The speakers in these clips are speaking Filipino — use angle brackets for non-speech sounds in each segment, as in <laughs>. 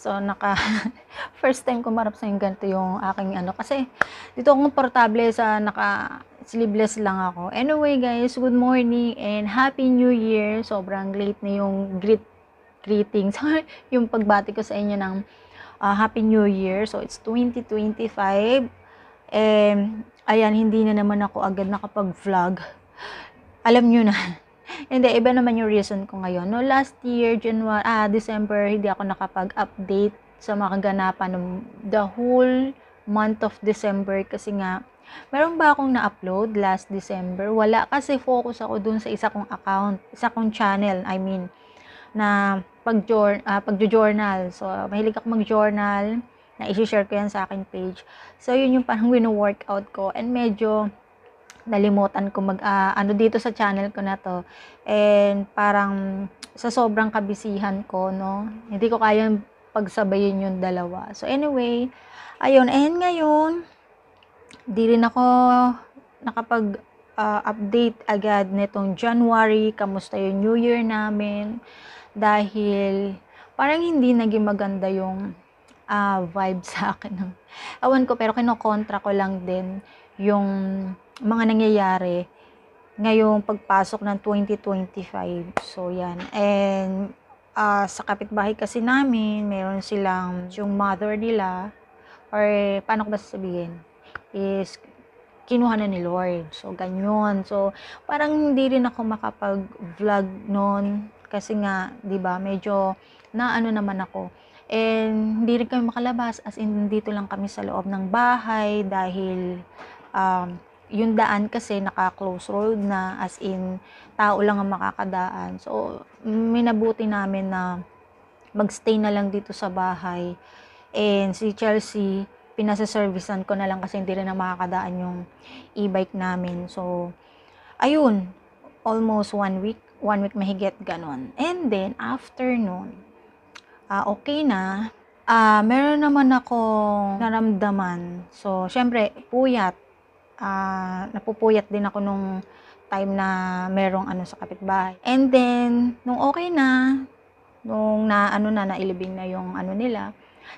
So naka <laughs> first time ko marap sa yung ganito yung aking ano kasi dito ako komportable sa naka sleeveless lang ako. Anyway guys, good morning and happy new year. Sobrang late na yung greet greetings <laughs> yung pagbati ko sa inyo ng uh, happy new year. So it's 2025 and ayan hindi na naman ako agad nakapag-vlog. Alam niyo na <laughs> Hindi, iba naman yung reason ko ngayon. No, last year, January, ah, December, hindi ako nakapag-update sa mga kaganapan ng the whole month of December kasi nga, meron ba akong na-upload last December? Wala kasi focus ako dun sa isa kong account, isa kong channel, I mean, na pag uh, pagjo-journal. So, mahilig ako mag-journal, na i-share ko yan sa aking page. So, yun yung parang wino-workout ko. And medyo, nalimutan ko mag uh, ano dito sa channel ko na to. And parang sa sobrang kabisihan ko no? Hindi ko kayang pagsabayin yung dalawa. So anyway ayun. And ngayon di rin ako nakapag uh, update agad nitong January. Kamusta yung New Year namin? Dahil parang hindi naging maganda yung uh, vibe <laughs> sa akin awan ko pero kinokontra ko lang din yung mga nangyayari ngayong pagpasok ng 2025. So, yan. And, uh, sa kapitbahay kasi namin, meron silang yung mother nila, or paano ko ba sasabihin, is kinuha na ni Lord. So, ganyan. So, parang hindi rin ako makapag-vlog noon kasi nga, 'di ba, medyo naano naman ako. And hindi rin kami makalabas as in dito lang kami sa loob ng bahay dahil um, yung daan kasi naka-close road na as in tao lang ang makakadaan. So, minabuti namin na magstay na lang dito sa bahay. And si Chelsea, pinasa-servicean ko na lang kasi hindi rin na makakadaan yung e-bike namin. So, ayun, almost one week, one week mahigit ganon. And then, after nun, uh, okay na, uh, meron naman ako naramdaman. So, syempre, puyat uh, napupuyat din ako nung time na merong ano sa kapitbahay. And then, nung okay na, nung na ano na, nailibing na yung ano nila,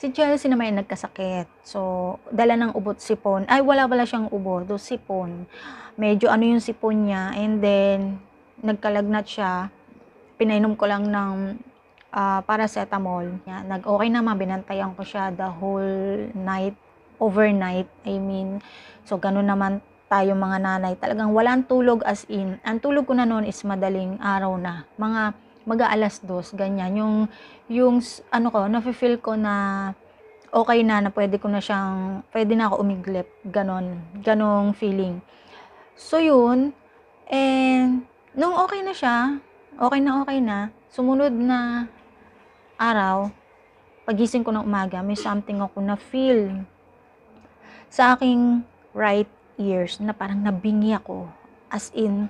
si Chelsea naman nagkasakit. So, dala ng ubot sipon. Ay, wala wala siyang ubo, do sipon. Medyo ano yung sipon niya. And then, nagkalagnat siya. Pinainom ko lang ng uh, paracetamol. Nag-okay naman, binantayan ko siya the whole night overnight. I mean, so ganun naman tayo mga nanay. Talagang walang tulog as in. Ang tulog ko na noon is madaling araw na. Mga mag-aalas dos, ganyan. Yung, yung ano ko, nafe-feel ko na okay na, na pwede ko na siyang, pwede na ako umiglip. Ganon, ganong feeling. So yun, and nung okay na siya, okay na okay na, sumunod na araw, pagising ko ng umaga, may something ako na feel sa aking right ears na parang nabingi ako. As in,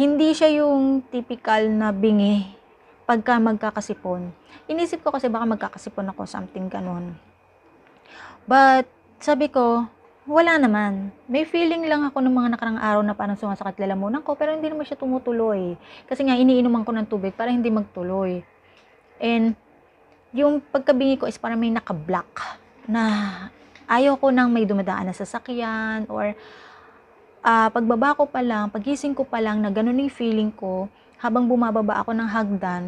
hindi siya yung typical na bingi pagka magkakasipon. Inisip ko kasi baka magkakasipon ako, something ganon. But, sabi ko, wala naman. May feeling lang ako ng mga nakarang araw na parang sumasakit lalamunan ko, pero hindi naman siya tumutuloy. Kasi nga, iniinuman ko ng tubig para hindi magtuloy. And, yung pagkabingi ko is parang may naka-black na ayaw ko nang may dumadaan na sasakyan or uh, pagbaba ko pa lang, pagising ko pa lang na ganun yung feeling ko habang bumababa ako ng hagdan,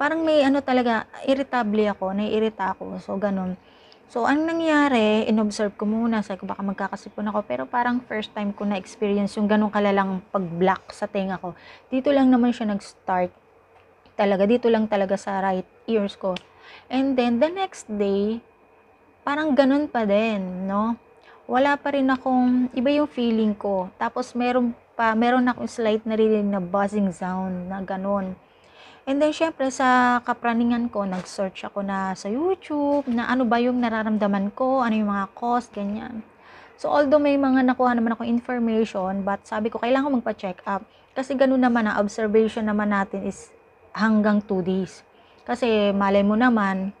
parang may ano talaga, irritable ako, naiirita ako. So, ganun. So, ang nangyari, inobserve ko muna, sabi ko baka magkakasipon ako, pero parang first time ko na-experience yung ganun kalalang pag-block sa tenga ko. Dito lang naman siya nag-start. Talaga, dito lang talaga sa right ears ko. And then, the next day, parang ganun pa din, no? Wala pa rin akong, iba yung feeling ko. Tapos meron pa, meron akong slight narinig na buzzing sound na ganun. And then, syempre, sa kapraningan ko, nag-search ako na sa YouTube, na ano ba yung nararamdaman ko, ano yung mga cause, ganyan. So, although may mga nakuha naman ako information, but sabi ko, kailangan ko magpa-check up. Kasi ganun naman, ang observation naman natin is hanggang 2 days. Kasi malay mo naman,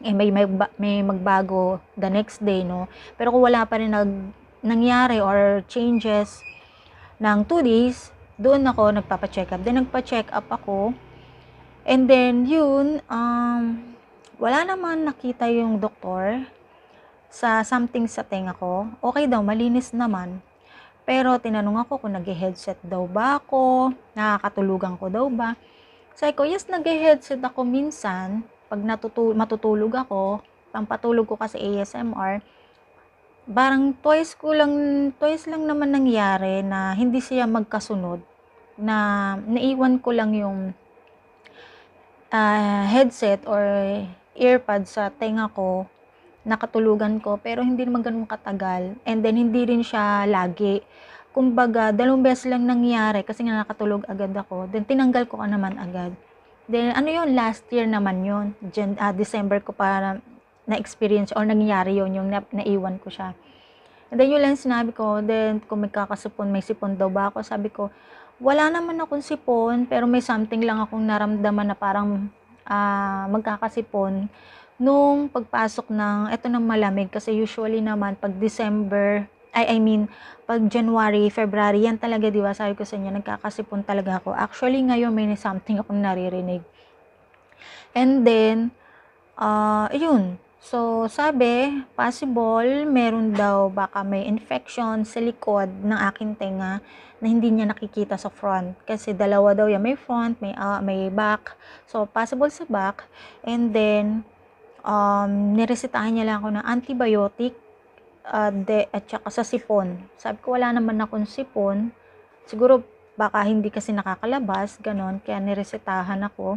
eh, may, may, may magbago the next day, no? Pero kung wala pa rin nag, nangyari or changes ng 2 days, doon ako nagpapa-check up. Then nagpa-check up ako And then, yun, um, wala naman nakita yung doktor sa something sa tenga ko. Okay daw, malinis naman. Pero tinanong ako kung nag-headset daw ba ako, nakakatulugan ko daw ba. Sabi ko, yes, nag-headset ako minsan. Pag natutu- matutulog ako, pampatulog ko kasi ASMR, parang twice ko lang, twice lang naman nangyari na hindi siya magkasunod. Na naiwan ko lang yung ah, headset or earpad sa tenga ko, nakatulugan ko, pero hindi naman ganun katagal. And then, hindi rin siya lagi. Kumbaga, dalawang beses lang nangyari kasi nga nakatulog agad ako. Then, tinanggal ko ka naman agad. Then, ano yun, last year naman yun. Jan, ah, December ko para na-experience or nangyari yun, yung na, naiwan ko siya. And then, yun lang sinabi ko. Then, kung may kakasipon, may sipon daw ba ako? Sabi ko, wala naman akong sipon, pero may something lang akong naramdaman na parang ah, magkakasipon nung pagpasok ng, eto ng malamig, kasi usually naman, pag December, ay, I mean, pag January, February, yan talaga, di ba, sabi ko sa inyo, nagkakasipon talaga ako. Actually, ngayon, may something akong naririnig. And then, ah, yun, So, sabi, possible, meron daw baka may infection sa likod ng aking tenga na hindi niya nakikita sa front. Kasi dalawa daw yan, may front, may, ah, may back. So, possible sa back. And then, um, niresetahan niya lang ako ng antibiotic uh, de, at saka sa sipon. Sabi ko, wala naman akong sipon. Siguro, baka hindi kasi nakakalabas, ganon. Kaya niresetahan ako.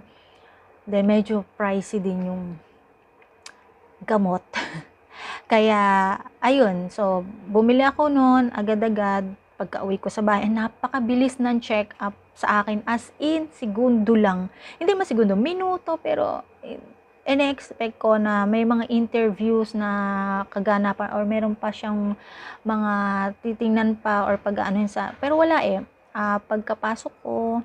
Then, medyo pricey din yung gamot. <laughs> Kaya, ayun. So, bumili ako noon, agad-agad. Pagka uwi ko sa bahay, napakabilis ng check-up sa akin. As in, segundo lang. Hindi man segundo, minuto, pero in-expect ko na may mga interviews na kaganapan or meron pa siyang mga titingnan pa or pag-ano sa... Pero wala eh. Uh, pagkapasok ko,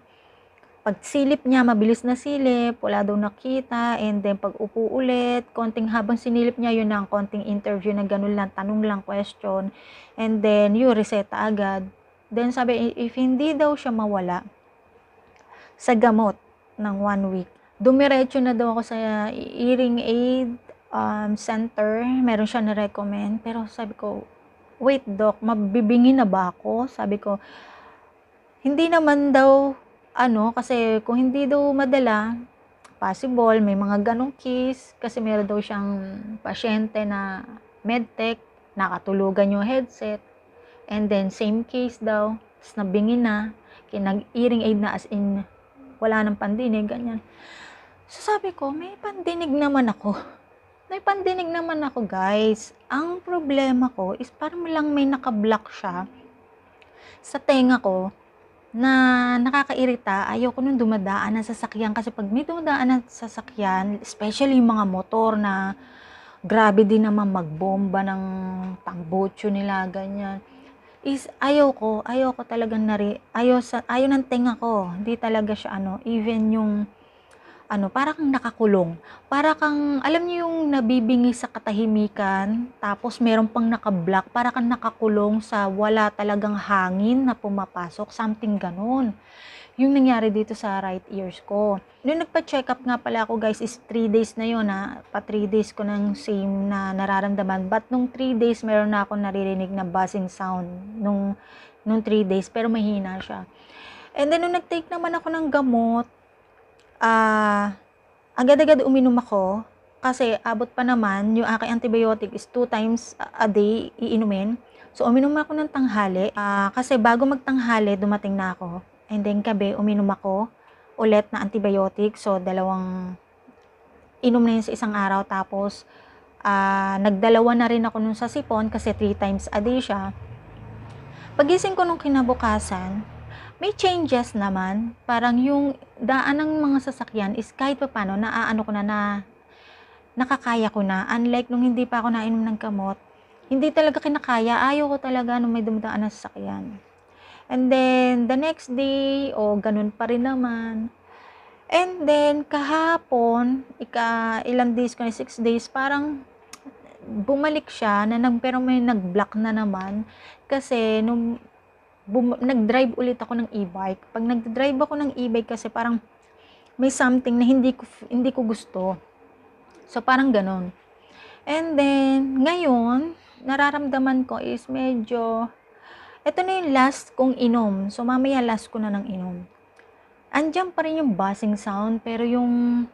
pag silip niya, mabilis na silip, wala daw nakita, and then pag upo ulit, konting habang sinilip niya, yun ang konting interview na ganun lang, tanong lang, question, and then yun, reseta agad. Then sabi, if hindi daw siya mawala sa gamot ng one week, dumiretso na daw ako sa hearing aid um, center, meron siya na-recommend, pero sabi ko, wait doc, mabibingi na ba ako? Sabi ko, hindi naman daw ano, kasi kung hindi daw madala, possible, may mga ganong case, kasi meron daw siyang pasyente na medtech, nakatulugan yung headset, and then same case daw, tas nabingi na, kinag-earing aid na as in, wala nang pandinig, ganyan. So sabi ko, may pandinig naman ako. May pandinig naman ako, guys. Ang problema ko is parang lang may naka-block siya sa tenga ko na nakakairita, ayoko nung dumadaan ng sasakyan kasi pag may dumadaan ng sasakyan, especially yung mga motor na grabe din naman magbomba ng tangbotso nila, ganyan. Is ayaw ko, ayaw ko talagang nari, ayaw, sa, ayaw ng tenga ko. Hindi talaga siya ano, even yung ano, para kang nakakulong. Para kang, alam niyo yung nabibingi sa katahimikan, tapos meron pang nakablock, para kang nakakulong sa wala talagang hangin na pumapasok, something ganun. Yung nangyari dito sa right ears ko. Nung nagpa-check up nga pala ako guys, is 3 days na yun ha. Pa 3 days ko ng same na nararamdaman. But nung 3 days, meron na ako naririnig na buzzing sound. Nung, nung 3 days, pero mahina siya. And then, nung nag-take naman ako ng gamot, ah, agad-agad uminom ako kasi abot pa naman yung aking antibiotic is two times a day iinumin. So, uminom ako ng tanghali ah, kasi bago magtanghali, dumating na ako. And then gabi, uminom ako ulit na antibiotic. So, dalawang inom na yun sa isang araw. Tapos, ah, nagdalawa na rin ako nun sa sipon kasi three times a day siya. Pagising ko nung kinabukasan, may changes naman. Parang yung daan ng mga sasakyan is kahit pa paano, naaano ko na na nakakaya ko na. Unlike nung hindi pa ako nainom ng kamot, hindi talaga kinakaya. Ayaw ko talaga nung may dumadaan ng sasakyan. And then, the next day, o oh, ganun pa rin naman. And then, kahapon, ika, ilang days ko na, 6 days, parang bumalik siya, na nag, pero may nag-block na naman. Kasi, nung bum- nag-drive ulit ako ng e-bike. Pag nag-drive ako ng e-bike kasi parang may something na hindi ko hindi ko gusto. So parang ganun. And then ngayon, nararamdaman ko is medyo ito na yung last kong inom. So mamaya last ko na ng inom. Andiyan pa rin yung buzzing sound pero yung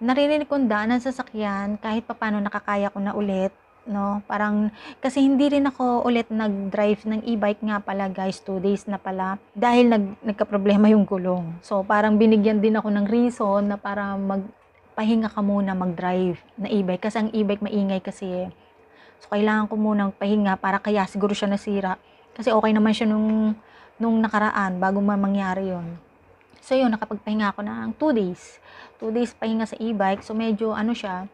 naririnig kong daan ng sasakyan kahit papaano nakakaya ko na ulit no? Parang, kasi hindi rin ako ulit nag-drive ng e-bike nga pala guys, 2 days na pala, dahil nag, nagka-problema yung gulong. So, parang binigyan din ako ng reason na para magpahinga ka muna mag-drive na e-bike, kasi ang e-bike maingay kasi eh. So, kailangan ko muna pahinga para kaya siguro siya nasira. Kasi okay naman siya nung, nung nakaraan, bago man mangyari yon So, yun, nakapagpahinga ako ng 2 days. 2 days pahinga sa e-bike. So, medyo ano siya,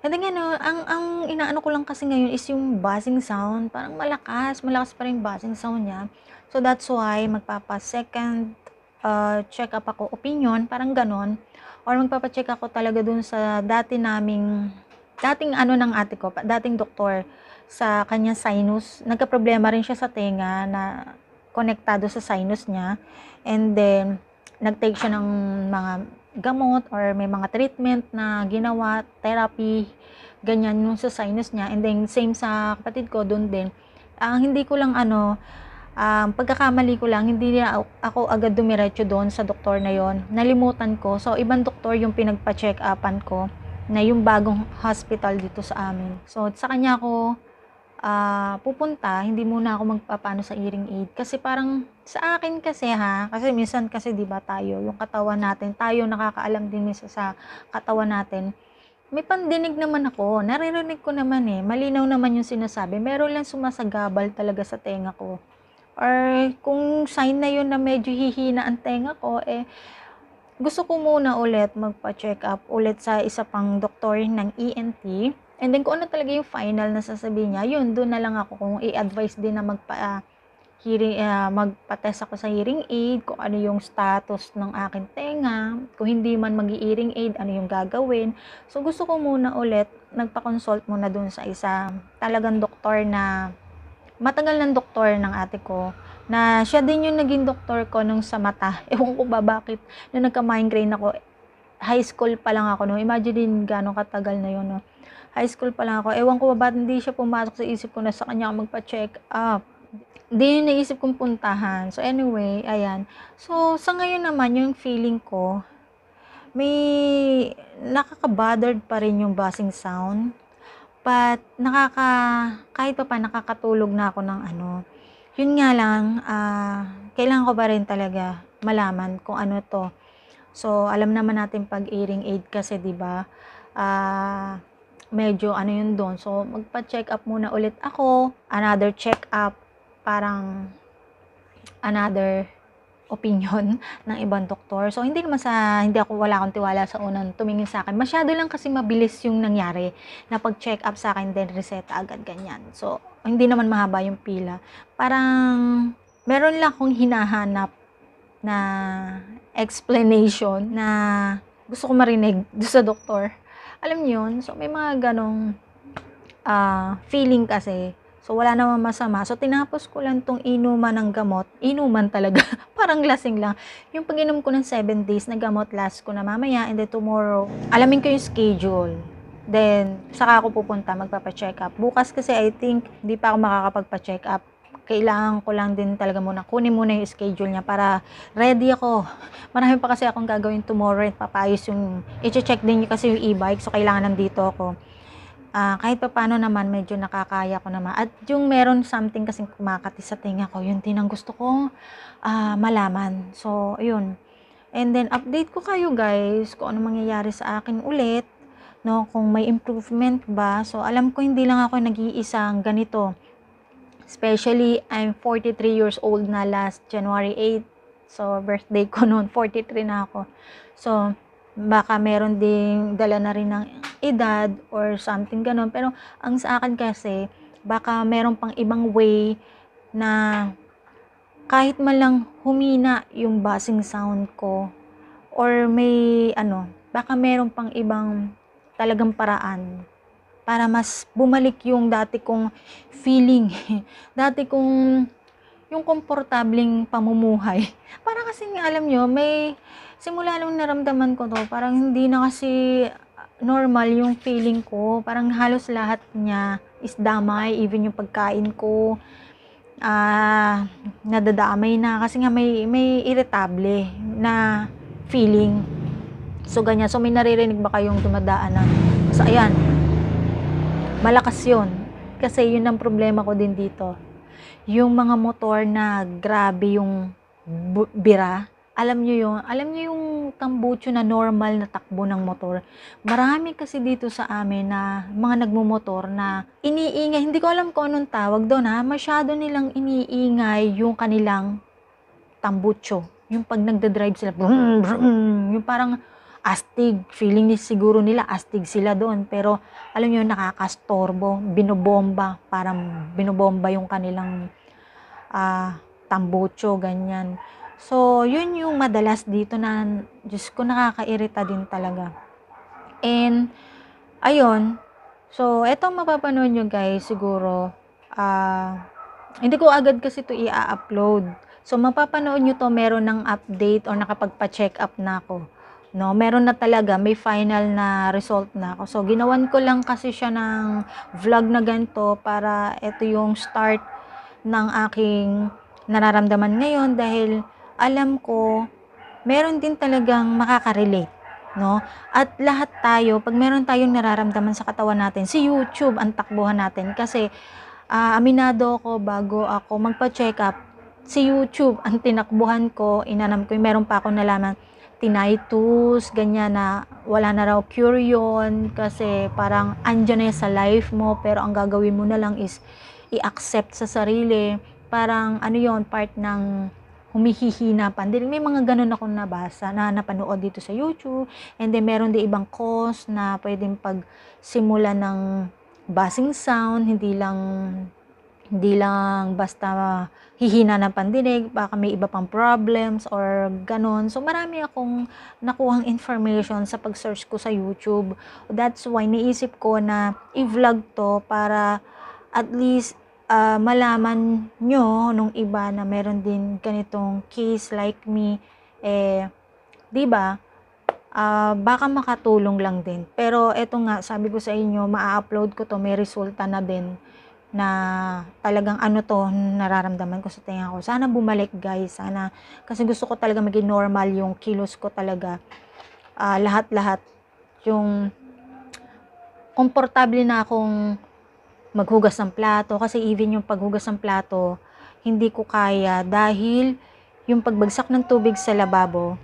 And then, ano, ang, ang inaano ko lang kasi ngayon is yung buzzing sound. Parang malakas. Malakas pa rin buzzing sound niya. So, that's why magpapa-second uh, check up ako. Opinion, parang ganon. Or magpapa-check ako talaga dun sa dati naming, dating ano ng ate ko, dating doktor sa kanya sinus. Nagka-problema rin siya sa tenga na konektado sa sinus niya. And then, nag-take siya ng mga gamot or may mga treatment na ginawa, therapy, ganyan yung sa sinus niya. And then, same sa kapatid ko, doon din. Ang uh, hindi ko lang ano, um, pagkakamali ko lang, hindi na ako agad dumiretso doon sa doktor na yon Nalimutan ko. So, ibang doktor yung pinagpa-check upan ko na yung bagong hospital dito sa amin. So, sa kanya ako uh, pupunta, hindi muna ako magpapano sa hearing aid. Kasi parang sa akin kasi ha, kasi minsan kasi 'di ba tayo, yung katawan natin, tayo nakakaalam din minsan sa katawan natin. May pandinig naman ako, naririnig ko naman eh, malinaw naman yung sinasabi. Meron lang sumasagabal talaga sa tenga ko. Or kung sign na yun na medyo hihina ang tenga ko, eh, gusto ko muna ulit magpa-check up ulit sa isa pang doktor ng ENT And then kung ano talaga yung final na sasabihin niya, yun, doon na lang ako kung i-advise din na magpa, uh, hearing, uh, magpa-test ako sa hearing aid, kung ano yung status ng akin tenga, kung hindi man mag hearing aid, ano yung gagawin. So gusto ko muna ulit, nagpa-consult muna doon sa isa talagang doktor na, matagal ng doktor ng ate ko, na siya din yung naging doktor ko nung sa mata. <laughs> Ewan ko ba bakit, na nagka-migraine ako, high school pa lang ako no. Imagine din gano'ng katagal na yun no high school pa lang ako. Ewan ko ba ba't hindi siya pumasok sa isip ko na sa kanya magpa-check up. Hindi yung naisip kong puntahan. So, anyway, ayan. So, sa ngayon naman, yung feeling ko, may nakaka-bothered pa rin yung buzzing sound. But, nakaka, kahit pa pa, nakakatulog na ako ng ano. Yun nga lang, uh, kailangan ko pa rin talaga malaman kung ano to. So, alam naman natin pag hearing aid kasi, di ba? Uh, medyo ano yun doon. So, magpa-check up muna ulit ako. Another check up. Parang another opinion <laughs> ng ibang doktor. So, hindi naman sa, hindi ako, wala akong tiwala sa unang tumingin sa akin. Masyado lang kasi mabilis yung nangyari na pag-check up sa akin, then reseta agad ganyan. So, hindi naman mahaba yung pila. Parang, meron lang akong hinahanap na explanation na gusto ko marinig <laughs> sa doktor. Alam niyo yun? So, may mga ganong uh, feeling kasi. So, wala naman masama. So, tinapos ko lang tong inuman ng gamot. Inuman talaga. <laughs> Parang lasing lang. Yung pag-inom ko ng 7 days na gamot, last ko na mamaya. And then tomorrow, alamin ko yung schedule. Then, saka ako pupunta, magpapa-check up. Bukas kasi I think, hindi pa ako makakapagpa-check up kailangan ko lang din talaga muna kunin muna yung schedule niya para ready ako. <laughs> Marami pa kasi akong gagawin tomorrow at papayos yung i-check din niyo kasi yung e-bike so kailangan nandito ako. Uh, kahit pa paano naman medyo nakakaya ko naman. At yung meron something kasing kumakati sa tinga ko, yun din ang gusto kong uh, malaman. So, yun. And then update ko kayo guys kung ano mangyayari sa akin ulit no kung may improvement ba so alam ko hindi lang ako nag-iisang ganito Especially, I'm 43 years old na last January 8. So, birthday ko noon, 43 na ako. So, baka meron ding dala na rin ng edad or something ganun. Pero, ang sa akin kasi, baka meron pang ibang way na kahit man lang humina yung basing sound ko or may ano, baka meron pang ibang talagang paraan para mas bumalik yung dati kong feeling. <laughs> dati kong yung komportabling pamumuhay. <laughs> Para kasi alam nyo, may simula nung naramdaman ko to, parang hindi na kasi normal yung feeling ko. Parang halos lahat niya is damay, even yung pagkain ko. Ah, nadadamay na kasi nga may may irritable na feeling. So ganyan. So may naririnig ba kayong dumadaan na so ayan. Malakas 'yon. Kasi yun ang problema ko din dito. Yung mga motor na grabe yung bira, alam nyo yung, alam nyo yung tambucho na normal na takbo ng motor. Marami kasi dito sa amin na mga nagmumotor na iniingay, hindi ko alam kung anong tawag doon ha, masyado nilang iniingay yung kanilang tambucho. Yung pag nagda-drive sila, brum, brum, yung parang astig, feeling ni siguro nila astig sila doon, pero alam nyo, nakakastorbo, binobomba, parang binobomba yung kanilang ah, tambucho, ganyan. So, yun yung madalas dito na, Diyos ko, nakakairita din talaga. And, ayun, so, eto mapapanood nyo guys, siguro, ah, hindi ko agad kasi to i-upload. So, mapapanood nyo to, meron ng update or nakapagpa-check up na ako. No, meron na talaga, may final na result na ako. So, ginawan ko lang kasi siya ng vlog na ganito para ito yung start ng aking nararamdaman ngayon dahil alam ko, meron din talagang makaka-relate. No? At lahat tayo, pag meron tayong nararamdaman sa katawan natin, si YouTube ang takbuhan natin. Kasi, ah, aminado ako bago ako magpa-check up, si YouTube ang tinakbuhan ko, inanam ko, meron pa ako nalaman, tinnitus, ganyan na wala na raw cure yun, kasi parang andyan na sa life mo, pero ang gagawin mo na lang is i-accept sa sarili, parang ano yon part ng humihihina pa. Hindi, may mga ganun akong nabasa na napanood dito sa YouTube. And then, meron din ibang cause na pwedeng pagsimula ng buzzing sound, hindi lang hindi lang basta hihina ng pandinig, baka may iba pang problems or ganun. So, marami akong nakuhang information sa pag-search ko sa YouTube. That's why naisip ko na i-vlog to para at least uh, malaman nyo nung iba na meron din ganitong case like me, eh, di ba? Uh, baka makatulong lang din. Pero eto nga, sabi ko sa inyo, maa-upload ko to, may resulta na din na talagang ano to nararamdaman ko sa tenga ko. Sana bumalik guys, sana kasi gusto ko talaga maging normal yung kilos ko talaga. Uh, lahat-lahat yung komportable na akong maghugas ng plato kasi even yung paghugas ng plato hindi ko kaya dahil yung pagbagsak ng tubig sa lababo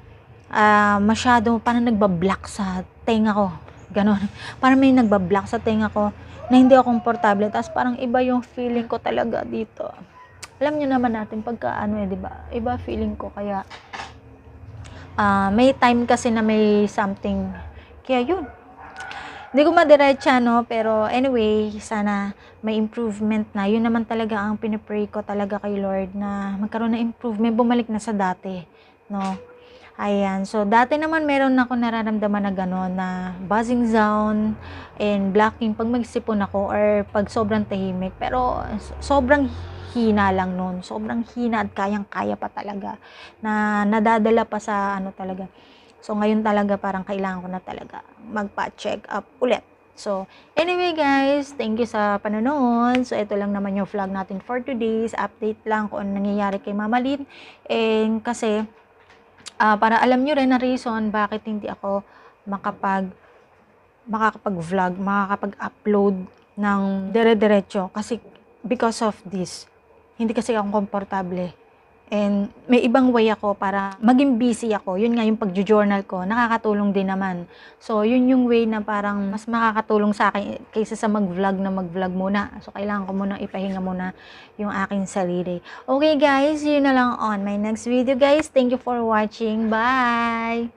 uh, masyado parang nagbablock sa tenga ko ganon <laughs> parang may nagbablock sa tenga ko na hindi ako komportable. Tapos parang iba yung feeling ko talaga dito. Alam niyo naman natin pagka ano eh, 'di ba? Iba feeling ko kaya uh, may time kasi na may something. Kaya yun. Hindi ko madiretsa, no? Pero anyway, sana may improvement na. Yun naman talaga ang pinipray ko talaga kay Lord na magkaroon ng improvement. Bumalik na sa dati, no? Ayan. So, dati naman meron ako nararamdaman na gano'n na buzzing zone and blocking pag magsipon ako or pag sobrang tahimik. Pero, sobrang hina lang noon. Sobrang hina at kayang-kaya pa talaga. Na nadadala pa sa ano talaga. So, ngayon talaga parang kailangan ko na talaga magpa-check up ulit. So, anyway guys, thank you sa panonood. So, ito lang naman yung vlog natin for today's update lang kung ano nangyayari kay Mama Lynn. And kasi, uh, para alam nyo rin na reason bakit hindi ako makapag makakapag-vlog, makakapag-upload ng dire-diretso kasi because of this. Hindi kasi ako komportable And may ibang way ako para maging busy ako. Yun nga yung pag-journal ko, nakakatulong din naman. So, yun yung way na parang mas makakatulong sa akin kaysa sa mag-vlog na mag-vlog muna. So, kailangan ko muna ipahinga muna yung aking sarili. Okay guys, yun na lang on my next video guys. Thank you for watching. Bye!